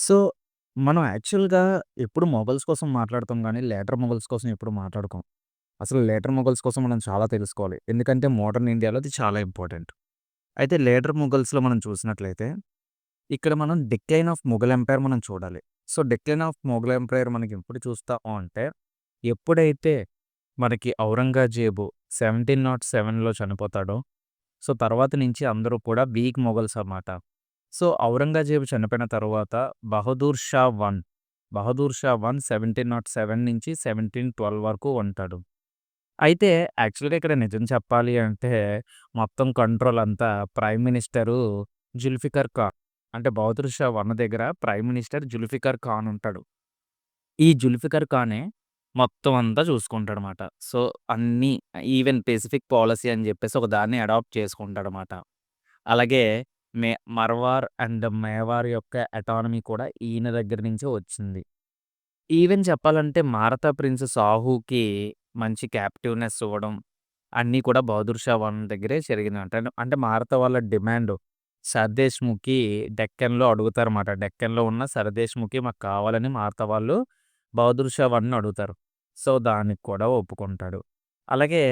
So, మనం యాక్చువల్‌గా ఎప్పుడు మొబైల్స్ కోసం మాట్లాడతాం గానీ, లేటర్ మొబైల్స్ కోసం ఎప్పుడు మాట్లాడుకోం. అసలు లేటర్ మొబైల్స్ కోసం మనం చాలా తెలుసుకోవాలి. ఎందుకంటే మోడర్న్ ఇండియాలో అది చాలా ఇంపార్టెంట్. అయితే లేటర్ మొఘల్స్‌లో మనం చూసినట్లయితే, ఇక్కడ మనం డిక్లైన్ ఆఫ్ మొఘల్ ఎంపైర్ మనం చూడాలి. So, decline of Mughal empire మనకి ఎప్పుడు చూస్తాము అంటే, ఎప్పుడైతే మనకి ఔరంగజేబు 1707లో చనిపోతాడో, సో, తర్వాత నుంచి అందరూ కూడా వీక్ మొఘల్స్ అన్నమాట. సో, ఔరంగజేబు చనిపోయిన తర్వాత బహదూర్ షా వన్, బహదూర్ షా వన్ 1707 నుంచి 1712 వరకు ఉంటాడు. అయితే యాక్చువల్‌గా ఇక్కడ నిజం చెప్పాలి అంటే, మొత్తం కంట్రోల్ అంతా ప్రైమ్ మినిస్టరు జుల్ఫికర్ ఖాన్. అంటే బహదూర్ షా వన్ దగ్గర ప్రైమ్ మినిస్టర్ జుల్ఫికర్ ఖాన్ ఉంటాడు. ఈ జుల్ఫికర్ ఖానే మొత్తం అంతా చూసుకుంటాడన్నమాట. సో, అన్నీ ఈవెన్ పెసిఫిక్ పాలసీ అని చెప్పేసి ఒక దాన్ని అడాప్ట్ చేసుకుంటాడనమాట అలాగే మే మర్వార్ అండ్ మేవార్ యొక్క అటానమీ కూడా ఈయన దగ్గర నుంచే వచ్చింది. ఈవెన్ చెప్పాలంటే మారతా ప్రిన్స్ సాహుకి మంచి క్యాప్టివ్‌నెస్ ఇవ్వడం, అన్నీ కూడా బహదూర్ షా వన్ దగ్గరే జరిగిందంట. అంటే మారతా వాళ్ళ డిమాండ్ సర్దేశ్‌ముఖి డెక్కన్‌లో అడుగుతారన్నమాట. డెక్కన్‌లో ఉన్న సర్దేశ్‌ముఖి మాకు కావాలని మారతా వాళ్ళు బహదూర్ షా వన్‌ని అడుగుతారు. సో, దానికి కూడా ఒప్పుకుంటాడు. అలాగే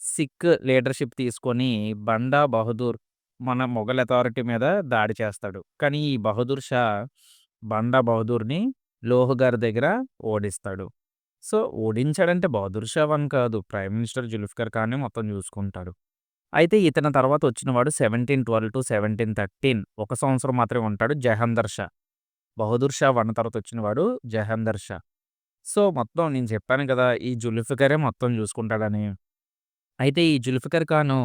సిక్ లీడర్‌షిప్ తీసుకొని బండా బహదూర్ మన మొఘల్ అథారిటీ మీద దాడి చేస్తాడు. కానీ ఈ బహదూర్ షా బండా బహదూర్‌ని లోహఘర్ దగ్గర ఓడిస్తాడు. సో, ఓడించాడంటే బహదూర్ షా వన్ కాదు. ప్రైమ్ మినిస్టర్ జుల్ఫికర్ ఖాన్ని మొత్తం చూసుకుంటాడు. అయితే ఇతని తర్వాత వచ్చినవాడు 1712-1713 ఒక సంవత్సరం మాత్రమే ఉంటాడు జహందర్ షా. బహదూర్ షా వన్ తర్వాత వచ్చినవాడు జహందర్ షా. సో, మొత్తం నేను చెప్పాను కదా! ఈ జుల్ఫికరే మొత్తం చూసుకుంటాడని. అయితే ఈ జుల్ఫికర్ ఖాను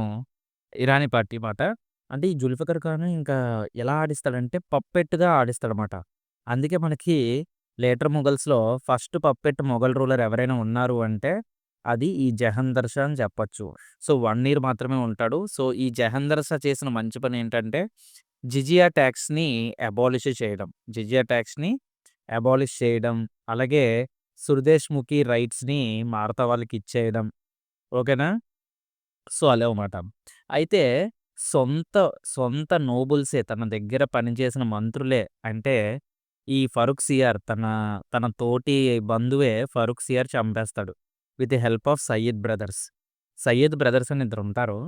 ఇరానీ పార్టీ మాట. అంటే ఈ జుల్ఫికర్ ఖాన్ ఇంకా ఎలా ఆడిస్తాడంటే పప్పెట్‌గా ఆడిస్తాడనమాట. అందుకే మనకి లేటర్ మొఘల్స్‌లో ఫస్ట్ పప్పెట్ మొఘల్ రూలర్ ఎవరైనా ఉన్నారు అంటే, అది ఈ జహందర్ షా అని చెప్పొచ్చు. సో, 1 ఇయర్ మాత్రమే ఉంటాడు. సో, ఈ జహందర్ షా చేసిన మంచి పని ఏంటంటే, జిజియా ట్యాక్స్ని అబాలిష్ చేయడం. జిజియా టాక్స్‌ని అబాలిష్ చేయడం, అలాగే సుర్దేశ్‌ముఖి రైట్స్‌ని మారతా వాళ్ళకి ఇచ్చేయడం. ఓకేనా? సో, అలా అన్నమాట. అయితే సొంత సొంత నోబుల్సే తన దగ్గర పనిచేసిన మంత్రులే అంటే, ఈ ఫరూక్ సియార్ తన తన తోటి బంధువే ఫరూక్ సియార్ చంపేస్తాడు. With the help of Sayyid brothers. Sayyid brothers అని ఇద్దరు ఉంటారు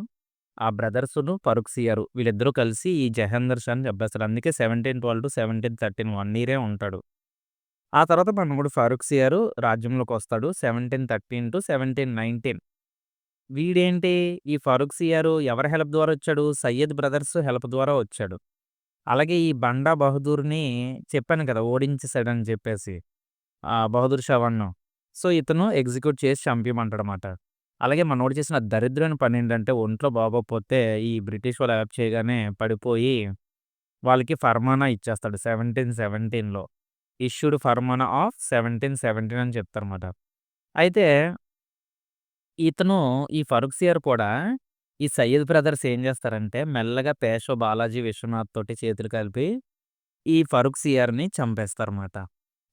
ఆ బ్రదర్స్ను ఫరూక్ సియారు వీళ్ళిద్దరూ కలిసి ఈ జహేందర్ షాని చంపేస్తారు. అందుకే 1712-1713 1 ఇయరే ఉంటాడు. ఆ తర్వాత మనముడు ఫరూక్ సియారు రాజ్యంలోకి వస్తాడు. 1713-1719 వీడేంటి ఈ ఫరూక్ సియారు ఎవరి హెల్ప్ ద్వారా వచ్చాడు? సయ్యద్ బ్రదర్స్ హెల్ప్ ద్వారా వచ్చాడు. అలాగే ఈ బండా బహదూర్‌ని చెప్పాను కదా! ఓడించేసాడని చెప్పేసి. బహదూర్ షవన్ను సో, ఇతను ఎగ్జిక్యూట్ చేసి చంపేయమంటాడన్నమాట. అలాగే మనోడు చేసిన దరిద్రమైన పనేంటంటే ఒంట్లో బాగోపోతే ఈ బ్రిటిష్ వాళ్ళు హెల్ప్ చేయగానే పడిపోయి, వాళ్ళకి ఫర్మానా ఇచ్చేస్తాడు 1717లో. ఇష్యూడ్ ఫర్మానా ఆఫ్ 1717 అని చెప్తారన్నమాట. అయితే ఇతను ఈ ఫరూక్ సియర్ కూడా ఈ సయ్యద్ బ్రదర్స్ ఏం చేస్తారంటే, మెల్లగా పేషో బాలాజీ విశ్వనాథ్ తోటి చేతులు కలిపి, ఈ ఫరూక్ సియర్ని చంపేస్తారన్నమాట.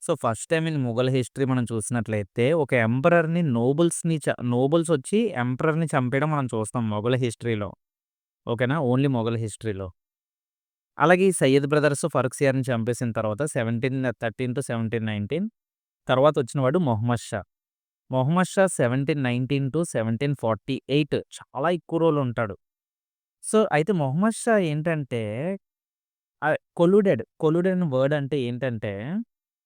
So, first time in Mughal history మనం చూసినట్లయితే, ఒక ఎంపరర్‌ని నోబుల్స్‌ని చ నోబుల్స్ వచ్చి ఎంపరర్‌ని చంపేయడం మనం చూస్తాం మొఘల్ హిస్టరీలో. ఓకేనా? ఓన్లీ మొఘల్ హిస్టరీలో. అలాగే ఈ సయ్యద్ బ్రదర్స్ ఫరూక్ సియర్ని చంపేసిన తర్వాత 1713-1719 తర్వాత వచ్చినవాడు మొహమ్మద్ షా. మొహమ్మద్ షా 1719-1748 చాలా ఎక్కువ రోజులు ఉంటాడు. సో, అయితే మొహమ్మద్ షా ఏంటంటే కొలుడెడ్ కొలుడెడ్ అనే వర్డ్ అంటే ఏంటంటే,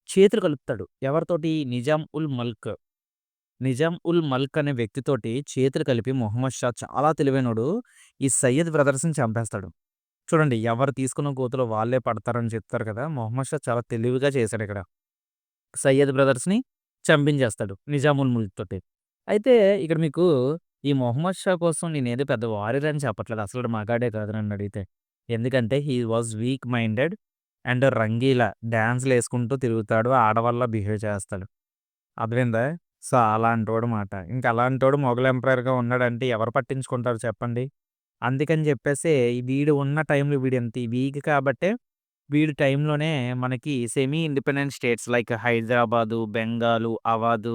చేతులు కలుపుతాడు. ఎవరితోటి? నిజాం ఉల్ మల్క్. నిజాం ఉల్ మల్క్ అనే వ్యక్తితోటి చేతులు కలిపి మొహమ్మద్ షా చాలా తెలివైనోడు. ఈ సయ్యద్ బ్రదర్స్‌ని చంపేస్తాడు. చూడండి ఎవరు తీసుకున్న గోతిలో వాళ్ళే పడతారని చెప్తారు కదా! మొహమ్మద్ షా చాలా తెలివిగా చేశాడు ఇక్కడ సయ్యద్ బ్రదర్స్‌ని చంపించేస్తాడు నిజాముల్ ముల్క్ తోటి. అయితే ఇక్కడ మీకు ఈ మొహమ్మద్ షా కోసం నేనేదో పెద్ద వారియర్ అని చెప్పట్లేదు. అసలు మగాడే కాదు నన్నడిగితే. ఎందుకంటే he was weak minded and Rangeela వేసుకుంటూ తిరుగుతాడు. ఆడవాళ్ళ బిహేవ్ చేస్తాడు. అర్థమైందా? సో, అలాంటోడు మాట. ఇంకా అలాంటోడు మొఘల్ ఎంపైర్గా ఉన్నాడంటే ఎవరు పట్టించుకుంటారు చెప్పండి? అందుకని చెప్పేసి వీడు ఉన్న టైంలో వీడింత వీక్ కాబట్టే, వీడి టైంలోనే మనకి semi independent states like Hyderabad, Bengal, Awadh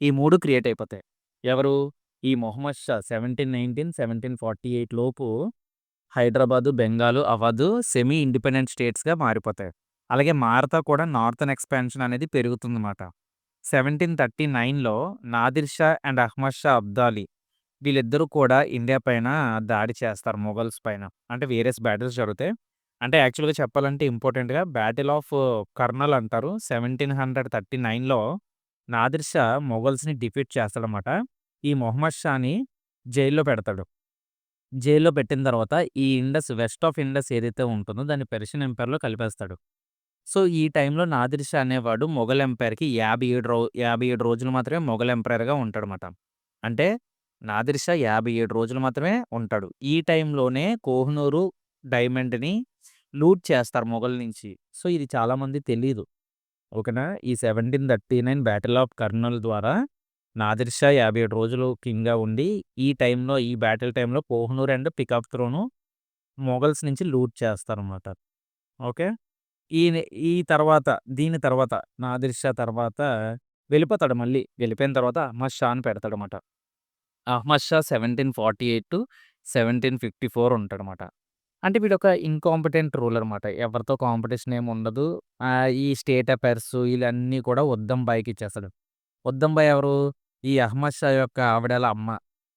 ఈ 3 క్రియేట్ అయిపోతాయి. ఎవరు? ఈ మొహమ్మద్ షా 1719, 1748 లోపు హైదరాబాదు, బెంగాలు, అవాధు సెమీ ఇండిపెండెంట్ స్టేట్స్‌గా మారిపోతాయి. అలాగే మారతా కూడా నార్థర్న్ ఎక్స్పాన్షన్ అనేది పెరుగుతుందన్నమాట. 1739లో నాదిర్ షా అండ్ అహ్మద్ షా అబ్దాలీ వీళ్ళిద్దరూ కూడా ఇండియా పైన దాడి చేస్తారు మొఘల్స్ పైన. అంటే వేరియస్ బ్యాటిల్స్ జరుగుతాయి. అంటే యాక్చువల్‌గా చెప్పాలంటే ఇంపార్టెంట్‌గా బ్యాటిల్ ఆఫ్ కర్నల్ అంటారు. 1739లో నాదిర్ షా మొఘల్స్‌ని డిఫీట్ చేస్తాడన్నమాట. ఈ మొహమ్మద్ షాని జైల్‌లో పెడతాడు. జైల్‌లో పెట్టిన తర్వాత ఈ ఇండస్ వెస్ట్ ఆఫ్ ఇండస్ ఏదైతే ఉంటుందో దాన్ని పెర్షియన్ ఎంపైర్‌లో కలిపేస్తాడు. సో, ఈ టైంలో నాదిర్ షా అనేవాడు మొఘల్ ఎంపైర్‌కి 57 రో 57 రోజులు మాత్రమే మొఘల్ ఎంపైర్‌గా ఉంటాడనమాట. అంటే నాదిర్ షా 57 రోజులు మాత్రమే ఉంటాడు. ఈ టైంలోనే కోహినూరు డైమండ్‌ని లూట్ చేస్తారు మొఘల్ నుంచి. సో, ఇది చాలామంది తెలీదు. ఓకేనా. ఈ 1739 బ్యాటిల్ ఆఫ్ కర్నూల్ ద్వారా నాదిర్ షా 57 రోజులు కింగ్‌గా ఉండి ఈ టైంలో ఈ బ్యాటిల్ టైంలో Kohinoor and peacock throne Mughals నుంచి లూట్ చేస్తారన్నమాట. ఓకే. ఈ ఈ తర్వాత దీని తర్వాత నాదిర్ షా తర్వాత వెళ్ళిపోతాడు మళ్ళీ. వెళ్ళిపోయిన తర్వాత అహ్మద్ షాని పెడతాడన్నమాట. అహ్మద్ షా 1748-1754 ఉంటాడన్నమాట. అంటే వీడొక ఇన్‌కాంపిటెంట్ రూలర్ మాట. ఎవరితో కాంపిటీషన్ ఏమి ఉండదు. ఆహ్, ఈ స్టేట్ అఫైర్స్ ఈళ్ళన్నీ కూడా ఉద్దం బాయ్‌కి ఇచ్చేస్తాడు. ఉద్దమ్ బాయ్ ఎవరు? ఈ అహ్మద్ షా యొక్క ఆవిడల అమ్మ.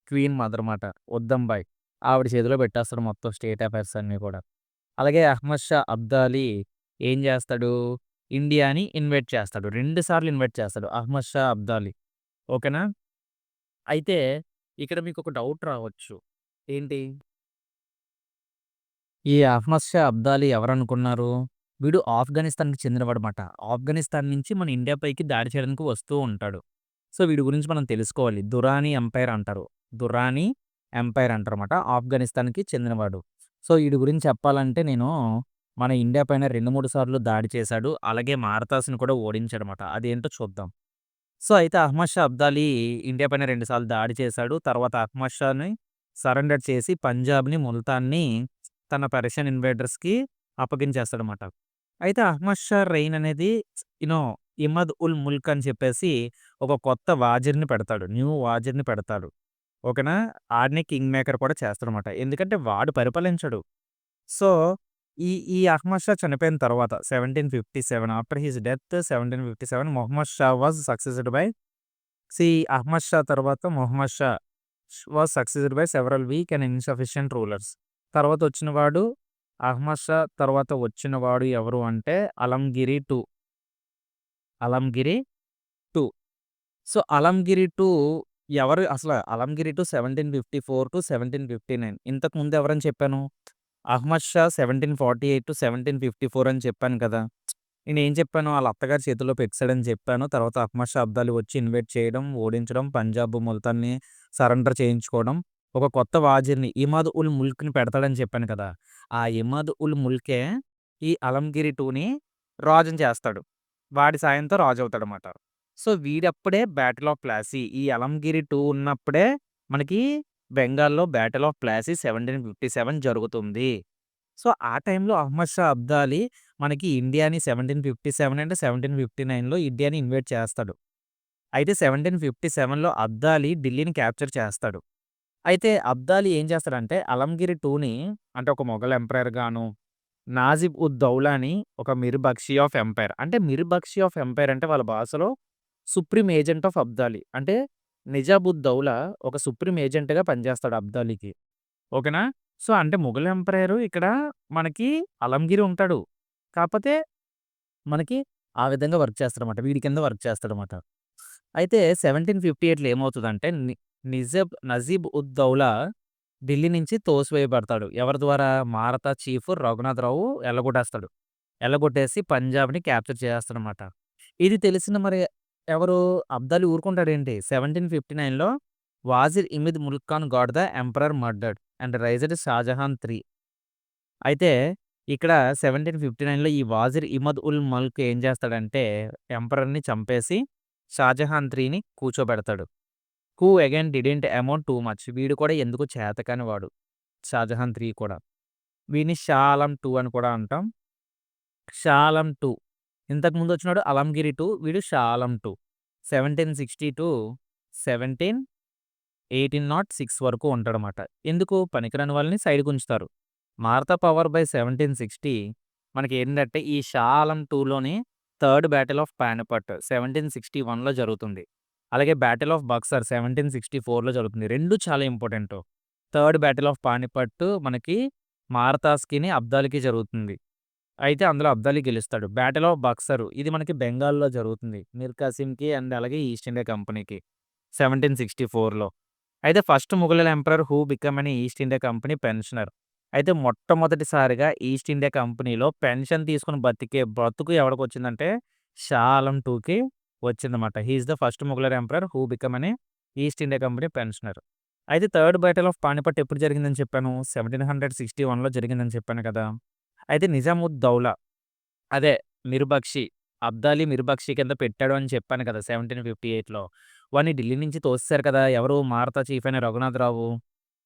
క్వీన్ మదర్ మాట. ఉద్దం బాయ్. ఆవిడ చేతిలో పెట్టేస్తాడు మొత్తం స్టేట్ అఫైర్స్ అన్నీ కూడా. అలాగే అహ్మద్ షా అబ్దాలీ ఏం చేస్తాడు? ఇండియాని ఇన్వైట్ చేస్తాడు. 2 సార్లు ఇన్వైట్ చేస్తాడు అహ్మద్ షా అబ్దాలీ ఓకేనా. అయితే ఇక్కడ మీకొక డౌట్ రావచ్చు. ఏంటి? ఈ అహ్మద్ షా అబ్దాలి ఎవరనుకున్నారు? వీడు ఆఫ్ఘనిస్తాన్‌కి చెందినవాడమాట ఆఫ్ఘనిస్తాన్ నుంచి మన ఇండియా పైకి దాడి చేయడానికి వస్తూ ఉంటాడు. సో, వీడి గురించి మనం తెలుసుకోవాలి. దురానీ ఎంపైర్ అంటారు. దురానీ ఎంపైర్ అంటారన్నమాట. ఆఫ్ఘనిస్తాన్‌కి చెందినవాడు. సో, వీడి గురించి చెప్పాలంటే నేను మన ఇండియా పైన 2, 3 సార్లు దాడి చేశాడు. అలాగే మారతాస్‌ని కూడా ఓడించాడన్నమాట. అదేంటో చూద్దాం. సో, అయితే అహ్మద్ షా అబ్దాలి ఇండియా పైన రెండుసార్లు దాడి చేశాడు. తర్వాత అహ్మద్ షాని సరెండర్ చేసి పంజాబ్‌ని, ముల్తాన్‌ని తన పెర్షియన్ ఇన్వేడర్స్‌కి అప్పగించేస్తాడన్నమాట. అయితే అహ్మద్ షా రెయిన్ అనేది యునో ఇమద్ ఉల్ ముల్క్ అని చెప్పేసి ఒక కొత్త వాజిర్‌ని పెడతాడు. న్యూ వాజిర్‌ని పెడతాడు. ఓకేనా. ఆడిని కింగ్ మేకర్ కూడా చేస్తాడన్నమాట. ఎందుకంటే వాడు పరిపాలించడు. సో, ఈ ఈ అహ్మద్ షా చనిపోయిన తర్వాత 1757 after his death 1757 Mohammad Shah was succeeded by C Ahmad Shah తర్వాత Mohammad Shah was succeeded by several weak and insufficient rulers. తర్వాత వచ్చినవాడు అహ్మద్ షా తర్వాత వచ్చినవాడు ఎవరు అంటే Alamgir two Alamgir two so, Alamgir two ఎవరు అసల అలంగిరి 2 1754-1759 ఇంతకు ముందు ఎవరని చెప్పాను? అహ్మద్ షా 1748-1754 అని చెప్పాను కదా! నేను ఏం చెప్పాను? వాళ్ళ అత్తగారి చేతిలో పెట్టాడని చెప్పాను. తర్వాత అహ్మద్ షా అబ్దాలు వచ్చి ఇన్వైట్ చేయడం, ఓడించడం, పంజాబ్, ముల్తాన్‌ని సరెండర్ చేయించుకోవడం, ఒక కొత్త వాజిర్‌ని ఇమాద్ ఉల్ ముల్క్‌ని పెడతాడని చెప్పాను కదా! ఆ ఇమాద్ ఉల్ ముల్కే ఈ అలంగిరి టూని రాజుని చేస్తాడు. వాడి సాయంతో రాజు అవుతాడన్నమాట. సో, వీడప్పుడే బ్యాటిల్ ఆఫ్ ప్లాసీ ఈ అలంగిరి టూ ఉన్నప్పుడే మనకి బెంగాల్‌లో బ్యాటిల్ ఆఫ్ ప్లాసీ 1757 జరుగుతుంది. సో, ఆ టైంలో అహ్మద్ షా అబ్దాలి మనకి ఇండియాని 1757 అండ్ 1759లో ఇండియాని ఇన్వైట్ చేస్తాడు. అయితే 1757లో అబ్దాలి ఢిల్లీని క్యాప్చర్ చేస్తాడు. అయితే అబ్దాలి ఏం చేస్తాడంటే అలంగిరి టూని అంటే ఒక మొఘల్ ఎంపైర్ గాను, నాజిబ్ ఉద్ దౌలాని ఒక మిర్ బక్షి ఆఫ్ ఎంపైర్ అంటే మిర్ బక్షి ఆఫ్ ఎంపైర్ అంటే వాళ్ళ భాషలో సుప్రీం ఏజెంట్ ఆఫ్ అబ్దాలి. అంటే నిజాబుద్ దౌలా ఒక సుప్రీం ఏజెంట్‌గా పనిచేస్తాడు అబ్దాలీకి. ఓకేనా. సో, అంటే మొఘల్ ఎంపైర్ ఇక్కడ మనకి అలంగిరి ఉంటాడు. కాకపోతే మనకి ఆ విధంగా వర్క్ చేస్తాడన్నమాట. వీడి కింద వర్క్ చేస్తాడన్నమాట. అయితే సెవెంటీన్ ఫిఫ్టీ ఎయిట్లో ఏమవుతుందంటే నిజబ్ నజీబ్ ఉద్ దౌలా ఢిల్లీ నుంచి తోసివేయబడతాడు. ఎవరి ద్వారా? మారతా చీఫ్ రఘునాథరావు ఎల్లగొట్టేస్తాడు. ఎల్లగొట్టేసి పంజాబ్‌ని క్యాప్చర్ చేస్తాడనమాట ఇది తెలిసిన మరి ఎవరు? అబ్దాలి ఊరుకుంటాడేంటి? 1759లో Wazir Imad Mulk Khan the emperor murdered and raised Shah Jahan three అయితే ఇక్కడ 1759లో ఈ వాజిర్ ఇమద్ ఉల్ మల్క్ ఏం చేస్తాడంటే ఎంపరర్‌ని చంపేసి షాజహాన్ త్రీని కూర్చోబెడతాడు. Who again didn't amount to much వీడు కూడా ఎందుకు చేతకాని వాడు. షాజహాన్ త్రీ కూడా. వీని షా ఆలం 2 అని కూడా అంటాం. షా వచ్చినాడు 2 టూ వీడు షాలం అలంగిరి 2 వీడు షా ఆలం 2. 1760-17 వరకు ఉంటాడనమాట ఎందుకు? పనికిరాని వాళ్ళని సైడ్‌కుంచుతారు. Maratha power by seventeen sixty మనకి ఏంటంటే ఈ 'షా ఆలం 2లోని థర్డ్ బ్యాటిల్ ఆఫ్ పానిపట్' 1761లో జరుగుతుంది. అలాగే బ్యాటిల్ ఆఫ్ బక్సర్ 1764లో జరుగుతుంది. రెండు చాలా important. Third battle of Panipat మనకి మారతాస్‌కిని, అబ్దాలికి జరుగుతుంది. అయితే అందులో అబ్దాలి గెలుస్తాడు. బ్యాటిల్ ఆఫ్ బక్సర్ ఇది మనకి బెంగాల్‌లో జరుగుతుంది. మీర్ కాసిమ్‌కి అండ్ అలాగే ఈస్ట్ ఇండియా కంపెనీకి 1764లో. అయితే first Mughal emperor who become అని ఈస్ట్ ఇండియా కంపెనీ పెన్షనర్. అయితే మొట్టమొదటిసారిగా ఈస్ట్ ఇండియా కంపెనీలో పెన్షన్ తీసుకొని బతికే బ్రతుకు ఎవడికొచ్చిందంటే 'షా ఆలం టూకి వచ్చిందన్నమాట. He is the first Mughal emperor who become అని ఈస్ట్ ఇండియా కంపెనీ పెన్షనర్. అయితే థర్డ్ బ్యాటిల్ ఆఫ్ పానిపట్ ఎప్పుడు జరిగిందని చెప్పాను? 1761లో జరిగిందని చెప్పాను కదా! అయితే నిజాముద్ దౌలా అదే మిర్బక్షి, అబ్దాలీ మిర్బక్షి కింద పెట్టాడు అని చెప్పాను కదా! 1758లో. వాడిని ఢిల్లీ నుంచి తోసేశారు కదా! ఎవరు మారతా చీఫ్ అయిన రఘునాథరావు.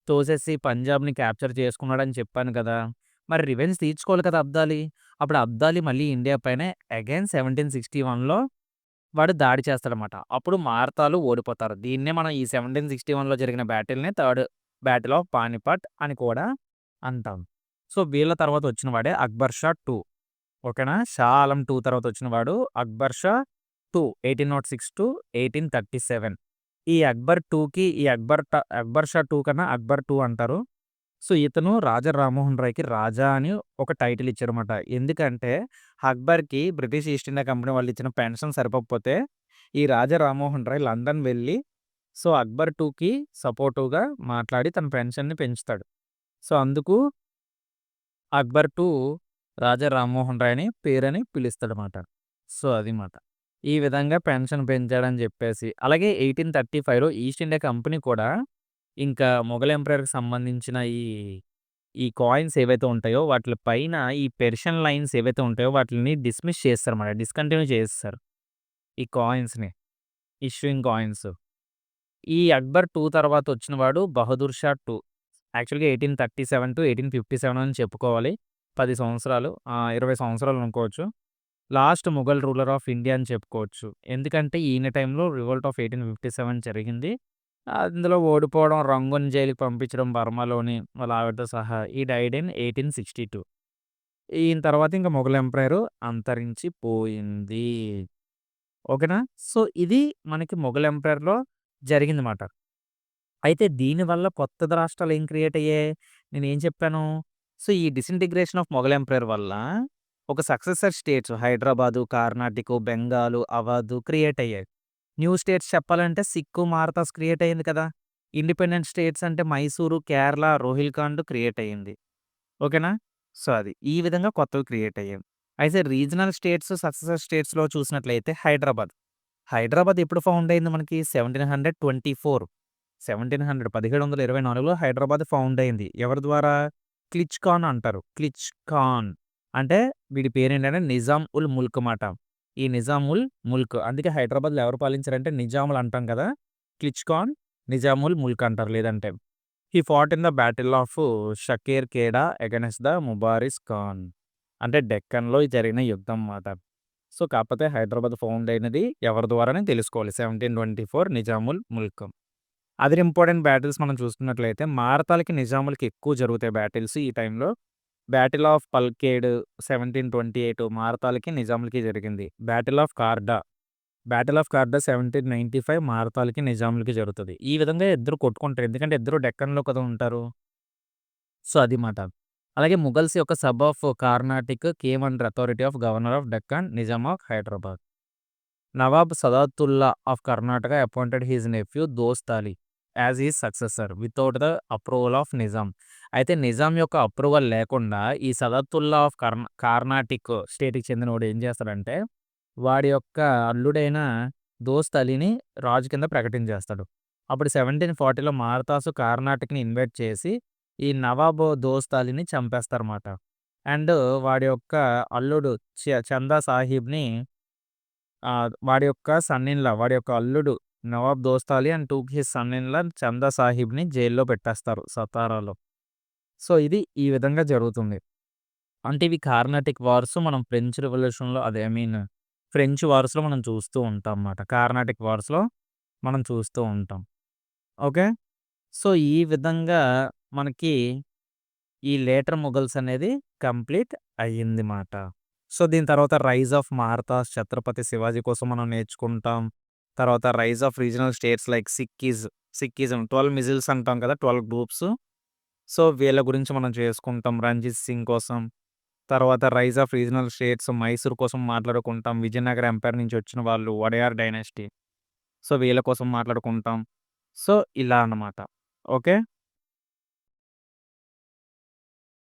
తోసేసి పంజాబ్‌ని క్యాప్చర్ చేసుకున్నాడని చెప్పాను కదా! మరి రివెంజ్ తీర్చుకోవాలి కదా అబ్దాలీ. అప్పుడు అబ్దాలీ మళ్ళీ ఇండియా పైనే అగైన్ 1761లో వాడు దాడి చేస్తాడనమాట అప్పుడు మారతాలు ఓడిపోతారు. దీన్నే మనం ఈ 1761లో జరిగిన బ్యాటిల్‌ని థర్డ్ బ్యాటిల్ ఆఫ్ పానిపట్ అని కూడా అంటాం. సో, వీళ్ళ తర్వాత వచ్చిన వాడే అక్బర్ షా టూ ఓకేనా. 'షా ఆలం టూ తర్వాత వచ్చిన వాడు అక్బర్ షా 2 1806-1837 ఈ అక్బర్ టూకి ఈ అక్బర్ ట అక్బర్ షా టూ కన్నా అక్బర్ టూ అంటారు. సో, ఇతను రాజా రామ్మోహన్ రాయ్‌కి రాజా అని ఒక టైటిల్ ఇచ్చారన్నమాట. ఎందుకంటే అక్బర్‌కి బ్రిటిష్ ఈస్ట్ ఇండియా కంపెనీ వాళ్ళు ఇచ్చిన పెన్షన్ సరిపోకపోతే ఈ రాజా రామ్మోహన్ రాయ్ లండన్ వెళ్ళి సో, అక్బర్ టూకి సపోర్టివ్‌గా మాట్లాడి తన పెన్షన్‌ని పెంచుతాడు. సో, అందుకు అక్బర్ టూ రాజా రామ్మోహన్ రాయ్ అని పేరని పిలుస్తాడనమాట సో, అది మాట. ఈ విధంగా పెన్షన్ పెంచాడని చెప్పేసి అలాగే 1835లో ఈస్ట్ ఇండియా కంపెనీ కూడా ఇంకా మొఘల్ ఎంపైర్‌కి సంబంధించిన ఈ ఈ కాయిన్స్ ఏవైతే ఉంటాయో వాటిల పైన ఈ పెర్షియన్ లైన్స్ ఏవైతే ఉంటాయో వాటిని డిస్మిస్ చేస్తారన్నమాట. డిస్కంటిన్యూ చేస్తారు ఈ కాయిన్స్‌ని. Issuing coins. ఈ అక్బర్ టూ తర్వాత వచ్చినవాడు బహదూర్ షా టూ. యాక్చువల్‌గా 1837-1857 అని చెప్పుకోవాలి. 10 సంవత్సరాలు ఆహ్, 20 సంవత్సరాలు అనుకోవచ్చు. Last Mughal ruler of India అని చెప్పుకోవచ్చు. ఎందుకంటే ఈయన టైంలో రివోల్ట్ ఆఫ్ 1857 జరిగింది. అందులో ఓడిపోవడం, రంగుని జైలుకి పంపించడం బర్మాలోని వాళ్ళ ఆవిడతో సహా. ఈ డైడ్ ఇన్ 1862 ఈయన తర్వాత ఇంక మొఘల్ ఎంపైర్ అంతరించిపోయింది. ఓకేనా. సో, ఇది మనకి మొఘల్ ఎంపరర్‌లో జరిగిందన్నమాట. అయితే దీనివల్ల కొత్త రాష్ట్రాలు ఏం క్రియేట్ అయ్యాయి? నేనేం చెప్పాను? సో, ఈ డిసింటిగ్రేషన్ ఆఫ్ మొఘల్ ఎంపైర్ వల్ల ఒక successor states Hyderabad, Carnatic, Bengal, Awadh create అయ్యాయి. న్యూ స్టేట్స్ చెప్పాలంటే సిక్కు, మారతాస్ క్రియేట్ అయింది కదా! ఇండిపెండెంట్ స్టేట్స్ అంటే మైసూరు, కేరళ, రోహిల్ఖండ్ క్రియేట్ అయింది. ఓకేనా. సో, అది. ఈ విధంగా కొత్తవి క్రియేట్ అయ్యాయి. అయితే రీజనల్ స్టేట్స్, సక్సెసర్ స్టేట్స్‌లో చూసినట్లయితే హైదరాబాద్. హైదరాబాద్ ఎప్పుడు ఫౌండ్ అయింది మనకి 1724 1700 1724లో హైదరాబాద్ ఫౌండ్ అయింది. ఎవరి ద్వారా? క్లిచ్ ఖాన్ అంటారు. క్లిచ్ ఖాన్ అంటే వీడి పేరేంటంటే నిజాం ఉల్ ముల్క్ మాట. ఈ నిజాముల్ ముల్క్. అందుకే హైదరాబాద్‌లో ఎవరు పాలించారంటే నిజాములు అంటాం కదా! క్లిచ్ నిజాముల్ ముల్క్ అంటారు లేదంటే. He fought in the battle of Shakar Kheda against the Mubariz Khan. అంటే డెక్కన్‌లో జరిగిన యుద్ధం మాట. సో, కాకపోతే హైదరాబాద్ ఫౌండ్ అయినది ఎవరి ద్వారానే తెలుసుకోవాలి. Seventeen twenty four Nizamul Mulk. Other important battles మనం చూసుకున్నట్లయితే మారతాలకి, నిజాములకి ఎక్కువ జరుగుతాయి బ్యాటిల్స్ ఈ టైంలో. బ్యాటిల్ ఆఫ్ పల్కేడ్ 1728 మారతాలకి, నిజాములకి జరిగింది. Battle of Kharda. Battle of Kharda 1795 మారతాలకి, నిజాములకి జరుగుతుంది ఈ విధంగా ఇద్దరు కొట్టుకుంటారు. ఎందుకంటే ఇద్దరు డెక్కన్‌లో కదా ఉంటారు. సో, అది మాట. అలాగే ముగల్స్ యొక్క sub of Carnatic came under authority of governor of Deccan, Nizam of Hyderabad. Nawab Sadatullah of Karnataka appointed his nephew Dost Ali as his successor without the approval of Nizam. అయితే నిజాం యొక్క approval లేకుండా ఈ సదత్తుల్లా of కర్ణ కార్నాటిక్ స్టేట్‌కి చెందినోడు ఏం చేస్తాడంటే వాడి యొక్క అల్లుడైన దోస్త్ అలీని రాజు కింద ప్రకటించేస్తాడు. అప్పుడు 1740లో మారతాసు కార్నాటిక్ని ఇన్వైట్ చేసి ఈ నవాబ్ దోస్త్ అలీని చంపేస్తారన్నమాట. అండ్ వాడి యొక్క అల్లుడు చ చందా సాహిబ్‌ని వాడి యొక్క సన్నిన్లా వాడి యొక్క అల్లుడు Nawab Dost Ali and to his son in law Chanda సాహిబ్‌ని జైల్‌లో పెట్టేస్తారు సతారాలో. సో, ఇది ఈ విధంగా జరుగుతుంది. అంటే ఇవి కార్నాటిక్ వార్స్ మనం ఫ్రెంచ్ రెవల్యూషన్లో అదే ఐ మీన్ ఫ్రెంచ్ వార్స్‌లో మనం చూస్తూ ఉంటాం మాట. కార్నాటిక్ వార్స్‌లో మనం చూస్తూ ఉంటాం. ఓకే. సో, ఈ విధంగా మనకి ఈ లేటర్ మొగల్స్ అనేది కంప్లీట్ అయ్యింది మాట. సో, దీని తర్వాత 'రైజ్ ఆఫ్ మార్తాస్ 'ఛత్రపతి శివాజీ' కోసం మనం నేర్చుకుంటాం. తర్వాత 'rise of regional states like Sikhs Sikhism twelve misls అంటాం కదా! 12 గ్రూప్స్. సో, వీళ్ళ గురించి మనం చేసుకుంటాం. 'రంజిత్ సింగ్' కోసం. తర్వాత 'rise of regional states' Mysore కోసం మాట్లాడుకుంటాం. విజయనగర ఎంపైర్ నుంచి వచ్చిన వాళ్ళు 'వడయార్ డైనాసిటీ' సో, వీళ్ళ కోసం మాట్లాడుకుంటాం. సో, ఇలా అన్నమాట. ఓకే.